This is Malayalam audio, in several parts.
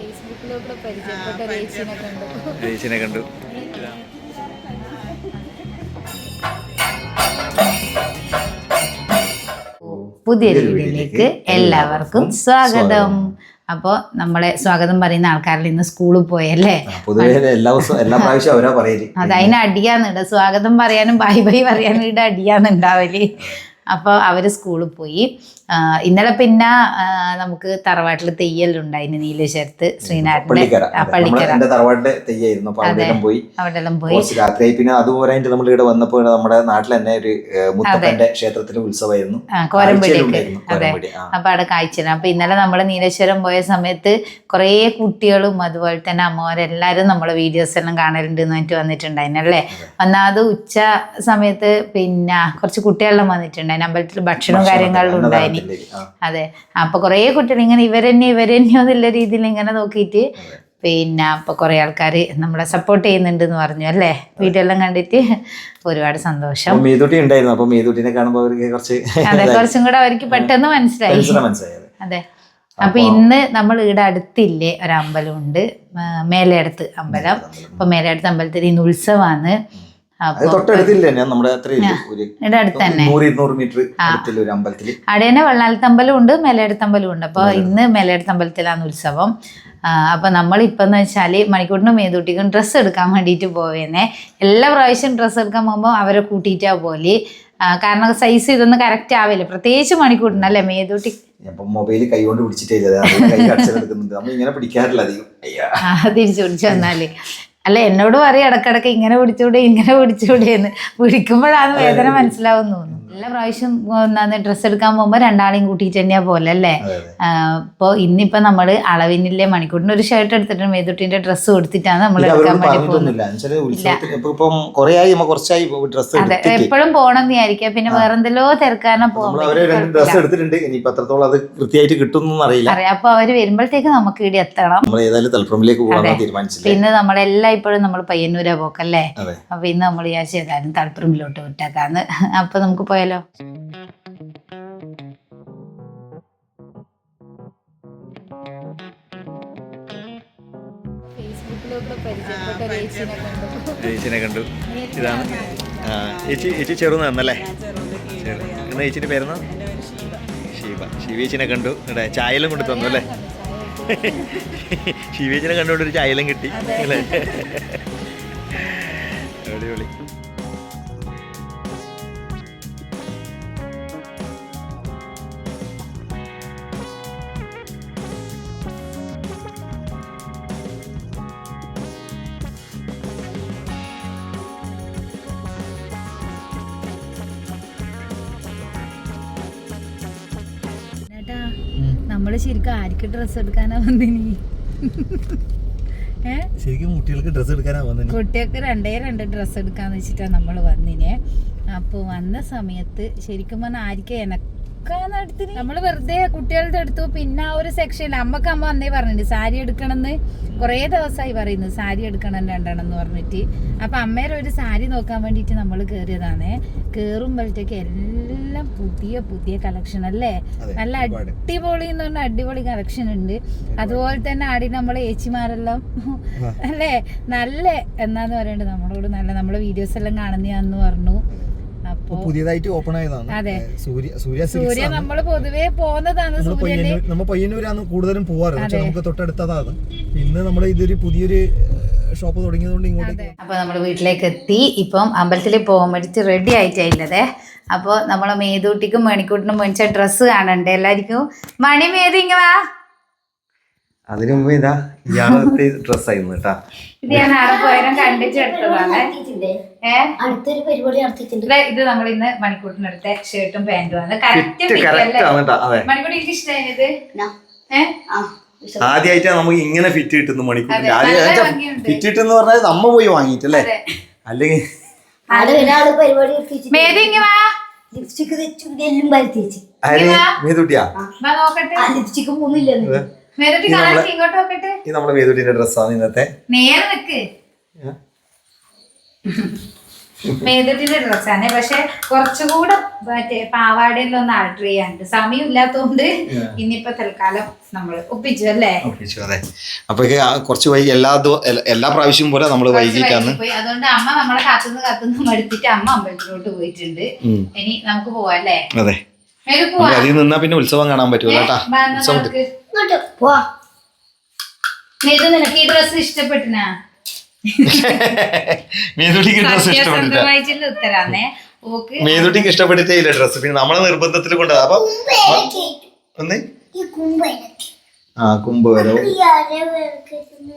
ഫേസ്ബുക്കിലൂടെ പരിചയപ്പെട്ട ഒരു കണ്ടു. കണ്ടു. പുതിയൊരു വീഡിയോയിലേക്ക് എല്ലാവർക്കും സ്വാഗതം. അപ്പോൾ നമ്മളെ സ്വാഗതം പറയുന്ന ആൾക്കാരിൽ ഇന്ന് സ്കൂളിൽ പോയല്ലേ? എല്ലാ ദിവസവും എല്ലാ പ്രാവശ്യം അവരാ പറയൽ. അത് അതിന് അടിയാന്നുണ്ട്. സ്വാഗതം പറയാനും ബൈ ബൈ പറയാനും ഇവിടെ അടിയാന്നുണ്ടാവൽ. അപ്പോൾ അവർ സ്കൂളിൽ പോയി. ഇന്നലെ പിന്നെ നമുക്ക് തറവാട്ടിൽ തെയ്യലുണ്ടായിന് നീലേശ്വരത്ത് ശ്രീനാഥിന്റെ പള്ളിക്കര. തെയ്യായിരുന്നു. എല്ലാം പോയി. അവിടെല്ലാം പോയി. രാത്രിയായി. പിന്നെ അതുപോലെ നമ്മൾ ഇവിടെ വന്നപ്പോൾ നമ്മുടെ നാട്ടിൽ തന്നെ ഒരു മുത്തപ്പന്റെ ക്ഷേത്രത്തിലെ ഉത്സവമായിരുന്നു. ആ, കോരമ്പടിയൊക്കെ. അതെ. അപ്പൊ അവിടെ കാഴ്ചയാണ് അപ്പൊ ഇന്നലെ നമ്മൾ നീലേശ്വരം പോയ സമയത്ത് കുറേ കുട്ടികളും അതുപോലെ തന്നെ അമ്മമാരെല്ലാരും നമ്മളെ വീഡിയോസ് എല്ലാം കാണലുണ്ട് എന്ന് പറഞ്ഞിട്ട് വന്നിട്ടുണ്ടായിരുന്നല്ലേ ഒന്നാമത് ഉച്ച സമയത്ത് പിന്നെ കുറച്ച് കുട്ടികളെല്ലാം വന്നിട്ടുണ്ടായിരുന്നു. അമ്പലത്തിൽ ഭക്ഷണവും കാര്യങ്ങളും ഉണ്ടായിന്. അതെ. അപ്പൊ കുറേ കുട്ടികൾ ഇങ്ങനെ ഇവരെന്നെ ഇവരെന്നെ എന്നുള്ള രീതിയിൽ ഇങ്ങനെ നോക്കിയിട്ട് പിന്നെ അപ്പൊ കുറെ ആൾക്കാര് നമ്മളെ സപ്പോർട്ട് ചെയ്യുന്നുണ്ട് എന്ന് പറഞ്ഞു അല്ലേ? വീഡിയോ എല്ലാം കണ്ടിട്ട് ഒരുപാട് സന്തോഷം. മീതുട്ടി ഉണ്ടായിരുന്നു അപ്പൊ മീതുട്ടിനെ കാണുമ്പോൾ അവർക്ക് കുറച്ച് അതെ കുറച്ചും കൂടെ അവർക്ക് പെട്ടെന്ന് മനസ്സിലായി. അതെ. അപ്പൊ ഇന്ന് നമ്മൾ ഇവിടെ അടുത്തില്ലേ ഒരു അമ്പലമുണ്ട് ആ, മേലെടുത്ത് അമ്പലം. അപ്പൊ മേലെടുത്ത് അമ്പലത്തിൽ ഇന്ന് ഉത്സവമാണ് തൊട്ടടുത്തില്ല നമ്മുടെ ഇവിടെ അടുത്ത് തന്നെ. മീറ്റർ അടുത്തുള്ള ഒരു അമ്പലത്തിൽ. അവിടെ തന്നെ വെള്ളാലത്തമ്പലം ഉണ്ട് മേലെടുത്തമ്പലം ഉണ്ട്. അപ്പൊ ഇന്ന് മേലെടുത്തമ്പലത്തിലാണ് ഉത്സവം. അപ്പൊ നമ്മൾ ഇപ്പെന്ന് വെച്ചാൽ മണിക്കൂട്ടിനും മേതൂട്ടിക്കും ഡ്രസ്സ് എടുക്കാൻ വേണ്ടിയിട്ട് പോവേന്നെ. എല്ലാ പ്രാവശ്യം ഡ്രസ്സ് എടുക്കാൻ പോകുമ്പോൾ അവരെ കൂട്ടിയിട്ടാ പോലെ കാരണം സൈസ് ഇതൊന്നും കറക്റ്റ് ആവില്ല. പ്രത്യേകിച്ച് മണിക്കൂട്ടിന് അല്ലേ മേതൂട്ടി? മൊബൈൽ കൈ കൊണ്ട് പിടിച്ചിട്ടേ തിരിച്ചു പിടിച്ചു വന്നാൽ. അല്ല എന്നോട് പറയും ഇടക്കിടക്ക് ഇങ്ങനെ പിടിച്ചൂടെ ഇങ്ങനെ പിടിച്ചൂടെ എന്ന്. പിടിക്കുമ്പോഴാണ് വേദന മനസ്സിലാവുന്നു തോന്നുന്നു. എല്ലാ പ്രാവശ്യം ഡ്രസ്സ് എടുക്കാൻ പോകുമ്പോ രണ്ടാളെയും കൂട്ടിയിട്ട് തന്നെയാ പോലെ അല്ലേ? അപ്പൊ അപ്പോൾ ഇന്നിപ്പോ നമ്മൾ അളവിനില്ലേ മണിക്കൂറിന് ഒരു ഷർട്ട് എടുത്തിട്ട് മേതുട്ടിന്റെ ഡ്രസ്സ് കൊടുത്തിട്ടാണ് നമ്മൾ എടുക്കാൻ വേണ്ടി പോകുന്നത്. അതെ എപ്പോഴും പോണം എന്ന് വിചാരിക്കാം പിന്നെ വേറെന്തെല്ലോ തിരക്കാരണം പോകുമ്പോൾ എടുത്തിട്ടുണ്ട്. അറിയാം. അപ്പൊ അവർ വരുമ്പോഴത്തേക്ക് നമുക്ക് ഇവിടെ എത്തണം. പിന്നെ നമ്മളെല്ലാം ഇപ്പോഴും നമ്മൾ പയ്യന്നൂരാ പോക്കല്ലേ? അപ്പൊ ഇന്ന് നമ്മൾ വിചാരിച്ചു ഏതായാലും തളിപ്പറമ്പിലോട്ട് വിട്ടേക്കാന്ന്. അപ്പൊ നമുക്ക് പോയാലോ ഫേസ്ബുക്കിലൂടെ പരിചയപ്പെട്ട ഒരു കണ്ടു. ചേച്ചിനെ കണ്ടു. ഇതാണ്. ചേച്ചി ചേച്ചി ചെറുന്നല്ലേ ചെറു എന്നാ ചേച്ചിന്റെ പേരുന്ന ഷീബ. ഷീവേച്ചിനെ കണ്ടു. ഇവിടെ ചായലും കൊണ്ട് തന്നു അല്ലേ? ഷീവേച്ചിനെ കണ്ടുകൊണ്ട് ഒരു ചായലും കിട്ടി. അല്ലേ? അടിപൊളി. നമ്മൾ ശരിക്കും ആർക്ക് ഡ്രസ്സ് എടുക്കാനാ വന്നിനി? ശരിക്കും കുട്ടികൾക്ക് ഡ്രസ്സ് എടുക്കാനാ വന്നത് കുട്ടികൾക്ക് രണ്ടേ രണ്ട് ഡ്രസ്സ് എടുക്കാന്ന് വെച്ചിട്ടാ നമ്മൾ വന്നിനെ. അപ്പോൾ വന്ന സമയത്ത് ശരിക്കും പറഞ്ഞാൽ ആർക്കും എനക്കാന്ന് നമ്മൾ വെറുതെ കുട്ടികളുടെ എടുത്തു പിന്നെ ആ ഒരു സെക്ഷനിൽ അമ്മയ്ക്ക് അമ്മ അന്നേ പറഞ്ഞിട്ടുണ്ട് സാരി എടുക്കണമെന്ന് കുറേ ദിവസമായി പറയുന്നു. സാരി എടുക്കണം രണ്ടെണ്ണം എന്ന് പറഞ്ഞിട്ട്. അപ്പൊ അമ്മേരെ ഒരു സാരി നോക്കാൻ വേണ്ടിയിട്ട് നമ്മൾ കയറിയതാണ് കയറുമ്പോഴത്തേക്ക് എല്ലാം പുതിയ പുതിയ കളക്ഷൻ അല്ലേ? നല്ല അടിപൊളി എന്ന് പറഞ്ഞ അടിപൊളി കളക്ഷൻ ഉണ്ട്. അതുപോലെ തന്നെ ആടി നമ്മളെ ഏച്ചിമാരെല്ലാം അല്ലേ? നല്ല എന്നാന്ന് പറയണ്ടത് നമ്മളോട് നല്ല നമ്മളെ വീഡിയോസ് എല്ലാം കാണുന്നതാന്ന് പറഞ്ഞു. പുതിയതായിട്ട് ഓപ്പൺ ആയതാണ്. അതെ. സൂര്യ സൂര്യ സൂര്യ നമ്മൾ പൊതുവേ പോകുന്നതാണ് നമ്മൾ പയ്യന്നൂരാണ് കൂടുതലും പോവാറ്. പക്ഷെ. നമുക്ക് തൊട്ടടുത്തതാണ്. ഇന്ന് നമ്മൾ ഇതൊരു പുതിയൊരു ഷോപ്പ് തുടങ്ങിയതുകൊണ്ട് ഇങ്ങോട്ട് അപ്പൊ നമ്മൾ വീട്ടിലേക്ക് എത്തി ഇപ്പം അമ്പലത്തിൽ പോകാൻ വേണ്ടിട്ട് റെഡി ആയിട്ടായില്ലതേ അപ്പോൾ നമ്മളെ മേതൂട്ടിക്കും മണിക്കൂട്ടിനും മേടിച്ച ഡ്രസ്സ് കാണണ്ടേ എല്ലാവർക്കും മണി മേതിങ്ങ വാ. അതിനു മുമ്പ് ഇതാ ഇയാളത്തെ ഡ്രസ്സായിരുന്നു കേട്ടാ. ഇത് ഞാൻ ആടെ പോയാലും കണ്ടിട്ടെടുത്തതാണ് ഏ? അടുത്തൊരു പരിപാടി നടത്തിയിട്ടുണ്ട്. ഇത് ഇത് നമ്മൾ ഇന്ന് മണിക്കൂട്ടിനെടുത്ത ഷർട്ടും പാന്റും ആണ്. മണിക്കൂട്ടി എനിക്ക് ഇഷ്ടമായത് ആദ്യമായിട്ടാണ് നമുക്ക് ഇങ്ങനെ ഫിറ്റ് കിട്ടുന്നു മണിക്കൂട്ടിന്റെ ആദ്യം. ഫിറ്റ് കിട്ടുന്ന പറഞ്ഞാൽ നമ്മ പോയി വാങ്ങിട്ടല്ലേ അല്ലേ? അല്ലെങ്കിൽ ലിപ്സ്റ്റിക് വെച്ചു എല്ലാം വരുത്തിച്ച് ആര്? ഇതാ. മേതുട്ടിയാ? വാ നോക്കട്ടെ. ആ ലിപ്സ്റ്റിക് മൂന്നില്ലെന്ന്. ഇത് നമ്മളെ മേതുട്ടിന്റെ ഡ്രസ്സാണ് ഇന്നത്തെ. നേരെ നിക്ക്. മേധുട്ടിന്റെ ഡ്രസ്സാണ്. പക്ഷെ കുറച്ചുകൂടെ മറ്റേ പാവാടയിൽ ഒന്ന് ആർഡർ ചെയ്യാനുണ്ട്. സമയം ഇല്ലാത്തതുകൊണ്ട് ഇനിയിപ്പോ തൽക്കാലം നമ്മൾ ഒപ്പിച്ചു അല്ലേ? ഒപ്പിച്ചു, അതെ. അപ്പൊ കുറച്ച് വൈകി എല്ലാ എല്ലാ- പ്രാവശ്യം പോലെ നമ്മൾ വൈകിട്ടാണ് അതുകൊണ്ട് അമ്മ നമ്മളെ കാത്തുനിന്ന് കാത്തുനിന്ന് മടുത്തിട്ട് അമ്മ അമ്പലത്തിലോട്ട് പോയിട്ടുണ്ട്. ഇനി നമുക്ക് പോവാം അല്ലേ? അതെ. അതിൽ നിന്നാ പിന്നെ ഉത്സവം കാണാൻ പറ്റൂല കേട്ടാ. ഉത്സവം നിനക്ക് ഈ ഡ്രസ് ഇഷ്ടപ്പെട്ടിനാ? മേതുട്ടിക്ക് ഡ്രസ് ഇഷ്ടപ്പെട്ടില്ല. സത്യസന്ധമായിട്ടുള്ള ഉത്തരാന്നേ. ഓക്ക് മേതുട്ടിക്ക് ഇഷ്ടപ്പെട്ടിട്ടേ ഇല്ല ഡ്രസ് പിന്നെ നമ്മളെ നിർബന്ധത്തിൽ കൊണ്ട് അപ്പൊ ഒന്ന് ആ കുമ്പ് വരോ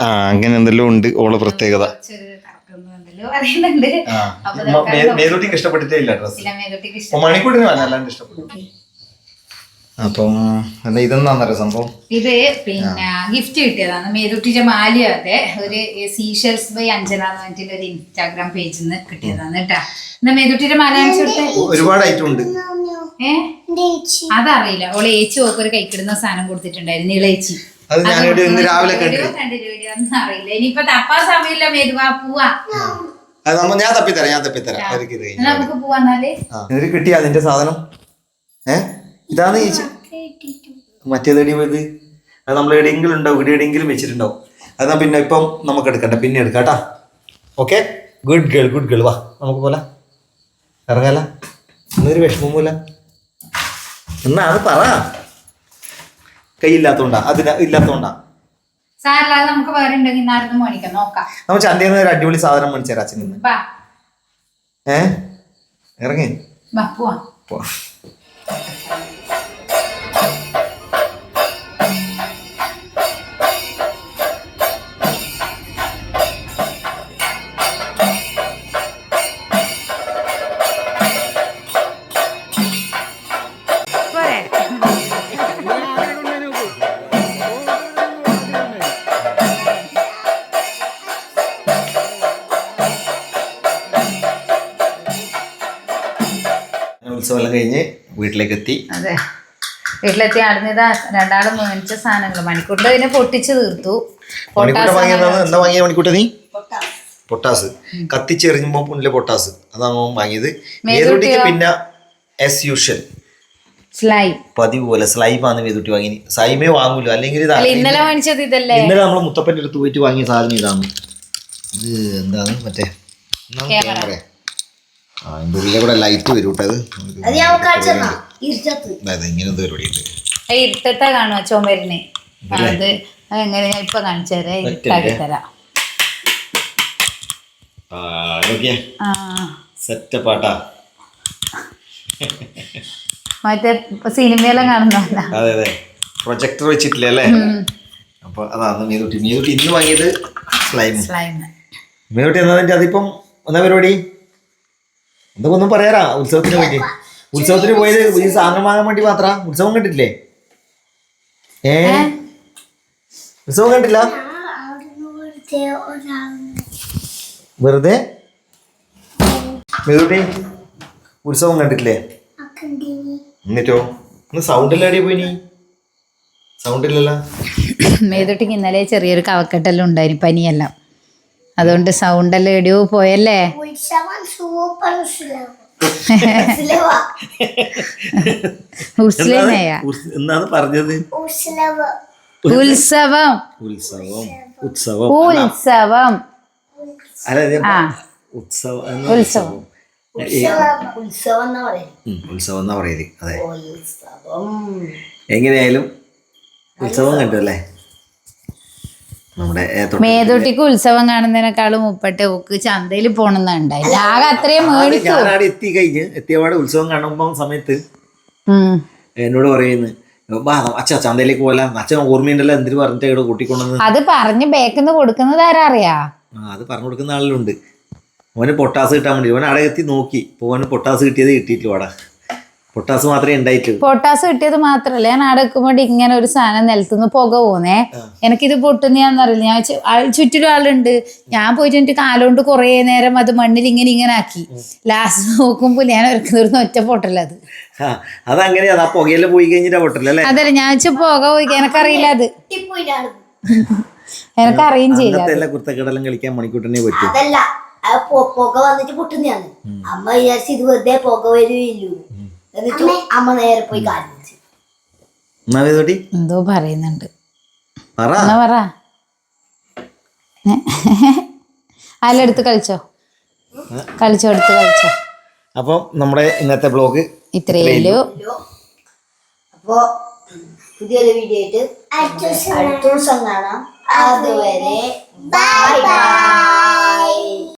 ആ അങ്ങനെ എന്തെല്ലാം ഉണ്ട് ഓളെ പ്രത്യേകത. ആ. മേതുട്ടിക്ക് ഇഷ്ടപ്പെട്ടിട്ടേ ഇല്ല ഡ്രസ് മണിക്കൂട്ടിന് അല്ലാണ്ട് ഇഷ്ടപ്പെട്ടു അപ്പം ഇതെന്നാന്നറിയ സംഭവം? ഇത് പിന്നെ ഗിഫ്റ്റ് കിട്ടിയതാണ്. മേതുട്ടിന്റെ മാലിയ അതെ ഒരു സീഷൽസ് ബൈ അഞ്ജന എന്ന് പറഞ്ഞിട്ട് ഒരു ഇൻസ്റ്റാഗ്രാം പേജിൽ നിന്ന് കിട്ടിയതാണ് കേട്ടാ. എന്നാ മേതുട്ടിന്റെ മാല ഒരുപാട് ഐറ്റം ഉണ്ട്. അതറിയില്ല. ഓൾ ഏച്ചി ഓക്ക് ഒരു കൈക്കിടുന്ന സാധനം കൊടുത്തിട്ടുണ്ടായിരുന്നു ഇളേച്ചി. അത് ഇന്ന് രാവിലെ കണ്ടു ഒന്നും അറിയില്ല. ഇനിയിപ്പോ തപ്പാ സമയമില്ല മേതുവാ പോവാ. ഞാൻ തപ്പിത്തരാം ഞാൻ തപ്പിത്തരാം. നമുക്ക് പോവാന്നാൽ? കിട്ടിയ അതിന്റെ സാധനം? ഏ? ഇതാണ് ചേച്ചി മറ്റേതെടി പോയത് അത് നമ്മൾ എവിടെയെങ്കിലും ഉണ്ടാവും ഇവിടെ എവിടെയെങ്കിലും വെച്ചിട്ടുണ്ടാവും. അതാ പിന്നെ ഇപ്പം നമുക്ക് എടുക്കണ്ട പിന്നെ എടുക്കാം കേട്ടാ. Okay good girl good girl വാ നമുക്ക് പോലെ. ഇറങ്ങാല. എന്നൊരു വിഷമമില്ല എന്നാ അത് പറ. കൈയില്ലാത്തോണ്ടാ അതിന് ഇല്ലാത്തോണ്ടാ. സാരല്ലാതെ നമുക്ക് വേറെ ഉണ്ടെങ്കിൽ നാരദം മേടിക്കാം നോക്കാം. നമ്മൾ ചന്തയിൽ നിന്ന് ഒരു അടിപൊളി സാധനം മേടിച്ചു തരാം അച്ഛൻ ഏ? ഇറങ്ങി. പോവാ. പോവാം. പോ. ഉത്സവം എല്ലാം കഴിഞ്ഞ് വീട്ടിലേക്ക് എത്തി അതെ. വീട്ടിലെത്തി അടുന്നിതാ രണ്ടാളും മേടിച്ച സാധനങ്ങൾ മണിക്കൂറിൽ അതിനെ പൊട്ടിച്ച് തീർത്തു. എന്താ വാങ്ങിയ മണിക്കൂട്ടി നീ? പൊട്ടാസ്. കത്തിച്ചെറിഞ്ഞുമ്പോ പുണ്ണിലെ പൊട്ടാസ്. അതാണ് അവൻ വാങ്ങിയത് മേതുട്ടിക്ക് പിന്നെ എസ് യൂഷ്വൽ സ്ലൈം. പതിവ് പോലെ ആണ് മേതുട്ടി വാങ്ങി സൈമേ വാങ്ങൂല. അല്ലെങ്കിൽ ഇതാ അല്ല ഇന്നലെ വാങ്ങിച്ചത് ഇതല്ലേ? ഇന്നലെ നമ്മളെ മുത്തപ്പന്റെ അടുത്ത് പോയിട്ട് വാങ്ങിയ സാധനം ഇതാണ്. ഇത് എന്താണ്? മറ്റേ ക്യാമറ? ആ ഉള്ളിലെ കൂടെ ലൈറ്റ് വരും കേട്ടോ അത് ഇരുട്ടത്ത്. അതായത് ഇങ്ങനത്തെ പരിപാടി ഉണ്ട് അത് ഇരുട്ടത്തെ കാണുക ചുമരിനെ. അത് എങ്ങനെ ഞാൻ ഇപ്പൊ കാണിച്ചു തരാം. ഇരുട്ടാക്കി തരാം. സെറ്റപ്പാട്ടാ മറ്റേ സിനിമയെല്ലാം കാണുന്നതല്ല. അതെ അതെ. പ്രൊജക്ടർ വെച്ചിട്ടില്ല അല്ലേ? അപ്പൊ അതാണ് മീതുട്ടി. മീതുട്ടി ഇന്ന് വാങ്ങിയത് സ്ലൈം സ്ലൈം മീതുട്ടി എന്നതിന്റെ അതിപ്പം എന്താ പരിപാടി? എന്തൊക്കെ ഒന്നും പറയാറാ ഉത്സവത്തിന് വേണ്ടി ഉത്സവത്തിന് പോയത് ഈ സാധനം വാങ്ങാൻ വേണ്ടി മാത്ര? ഉത്സവം കണ്ടിട്ടില്ലേ? ഏ? ഉത്സവം കണ്ടില്ല വെറുതെ മീതുട്ടി ഉത്സവം കണ്ടിട്ടില്ലേ? എന്നിട്ടോ? ഇന്ന് സൗണ്ട് ഇല്ലാടി പോയി നീ. സൗണ്ട് ഇല്ലല്ലോ. മേതുട്ടിക്ക് ഇന്നലെ ചെറിയൊരു കവക്കെട്ടെല്ലാം ഉണ്ടായിരുന്നു പനിയെല്ലാം. അതുകൊണ്ട് സൗണ്ട് എല്ലാം എടിയോ പോയല്ലേ? എന്നാണ് പറഞ്ഞത്? ഉത്സവ. ഉത്സവം. ഉത്സവം. ഉത്സവം ഉത്സവം. അല്ല ഉത്സവം ഉത്സവം. ഉത്സവം എന്നാ പറയൽ? അതെ. ഉത്സവം. എങ്ങനെയായാലും ഉത്സവം കണ്ടു അല്ലേ? നമ്മുടെ മേതുട്ടിക്ക് ഉത്സവം കാണുന്നതിനേക്കാളും മുപ്പട്ട് ഓക്ക് ചന്തയിൽ പോണെന്നുണ്ടായി ആകെ അത്രയും മേടിച്ചു. ഞാൻ ആടെ എത്തി കഴിഞ്ഞ് എത്തിയപാട് ഉത്സവം കാണുമ്പോൾ സമയത്ത്. എന്നോട് പറയുന്നു അച്ഛ ചന്തയിലേക്ക് പോല അച്ഛൻ ഓർമ്മയുണ്ടല്ലോ എന്തിനു പറഞ്ഞിട്ട് ഇവിടെ കൂട്ടിക്കൊണ്ടെന്ന് അത് പറഞ്ഞ് ബേക്കിന്ന് കൊടുക്കുന്നത് ആരാ അറിയാ? അത് പറഞ്ഞു കൊടുക്കുന്ന ആളിലുണ്ട് അവന് പൊട്ടാസ് കിട്ടാൻ വേണ്ടി അവൻ അവിടെ എത്തി നോക്കി. ഓന് പൊട്ടാസ് കിട്ടിയത് കിട്ടിയിട്ടില്ല അവിടെ പൊട്ടാസ് മാത്രമേ ഉണ്ടായിട്ടുള്ളൂ. പൊട്ടാസ് കിട്ടിയത് മാത്രല്ല. ഞാൻ അവിടെ വെക്കുമ്പോൾ ഇങ്ങനെ ഒരു സാധനം നിലത്തുനിന്ന് പുക പോന്നേ. എനിക്കിത് പൊട്ടുന്നറിയില്ല ഞാൻ ചുറ്റിലും ആളുണ്ട്. ഞാൻ പോയിട്ട് എനിക്ക് കാലുകൊണ്ട് കുറേ നേരം അത് മണ്ണിൽ ഇങ്ങനെ ഇങ്ങനെ ആക്കി. ലാസ്റ്റ് നോക്കുമ്പോൾ ഞാൻ ഒരുക്കുന്ന ഒറ്റ പൊട്ടല്ല അത്. അതങ്ങനെയാണ് ആ പുകയെല്ലാം പോയി കഴിഞ്ഞിട്ടാ പൊട്ടില്ല അല്ലേ? അതല്ല ഞാൻ വെച്ചാൽ പുക പോയി എനിക്കറിയില്ല അത്. എനിക്കറിയും ചെയ്യില്ല കുർത്തക്കടലും കളിക്കാൻ മണിക്കൂട്ടനെ പറ്റും. അതല്ല ആ പൊ- പുക വന്നിട്ട് പൊട്ടുന്നതാണ്. അമ്മ വിചാരിച്ചു ഇത് വെറുതെ പുക വരുകയില്ലു എന്നിട്ട് അമ്മ നേരെ പോയി കാര്യം വേദോട്ടി എന്തോ പറയുന്നുണ്ട്. പറ. എന്നാ പറ. അതിലെടുത്ത് കളിച്ചോ കളിച്ചോ എടുത്ത് കളിച്ചോ അപ്പം നമ്മുടെ ഇന്നത്തെ ബ്ലോഗ് ഇത്രയല്ലോ അപ്പൊ പുതിയൊരു വീഡിയോ ആയിട്ട് അടുത്ത ദിവസം കാണാം. അതുവരെ ബൈ ബൈ